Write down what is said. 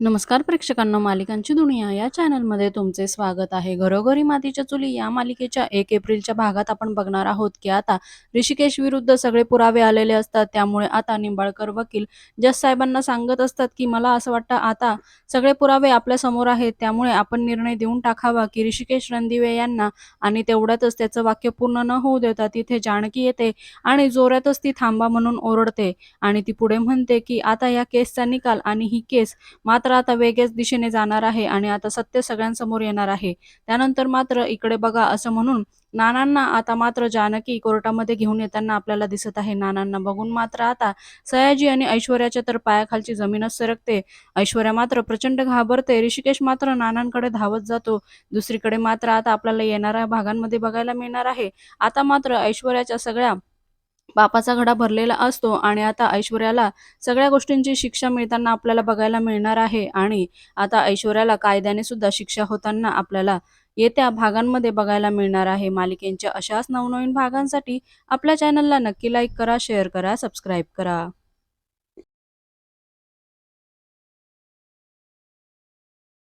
नमस्कार प्रेक्षकांना मालिकांची दुनिया या चॅनलमध्ये तुमचे स्वागत आहे. घरोघरी मातीच्या चुली या मालिकेच्या एक एप्रिलच्या भागात आपण बघणार आहोत की आता ऋषिकेश विरुद्ध सगळे पुरावे आलेले असतात. त्यामुळे आता निंबाळकर वकील जस साहेबांना सांगत असतात की मला असं वाटतं आता सगळे पुरावे आपल्यासमोर आहेत. त्यामुळे आपण निर्णय देऊन टाकावा की ऋषिकेश रणदिवे यांना आणि तेवढ्यातच त्याचं वाक्य पूर्ण न होऊ देता तिथे जानकी येते आणि जोरातच ती थांबा म्हणून ओरडते आणि ती पुढे म्हणते की आता या केसचा निकाल आणि ही केस मात्र आता वेगळ्याच दिशेने जाणार आहे आणि आता सत्य सगळ्यांसमोर येणार आहे. त्यानंतर मात्र इकडे बघा असं म्हणून नानांना आता मात्र जानकी कोर्टामध्ये घेऊन येताना आपल्याला दिसत आहे. नानांना बघून मात्र आता सयाजी आणि ऐश्वर्याच्या तर पायाखालची जमीनच सरकते. ऐश्वर्या मात्र प्रचंड घाबरते. ऋषिकेश मात्र नानांकडे धावत जातो. दुसरीकडे मात्र आता आपल्याला येणाऱ्या भागांमध्ये बघायला मिळणार आहे. आता मात्र ऐश्वर्याच्या सगळ्या बापाचा घडा भरलेला असतो आणि आता ऐश्वर्याला सगळ्या गोष्टींची शिक्षा मिळताना आपल्याला बघायला मिळणार आहे आणि आता ऐश्वर्याला कायद्याने सुद्धा शिक्षा होताना आपल्याला येत्या भागांमध्ये बघायला मिळणार आहे. मालिकेंच्या अशाच नवनवीन भागांसाठी आपल्या चॅनलला नक्की लाईक करा शेअर करा सबस्क्राईब करा.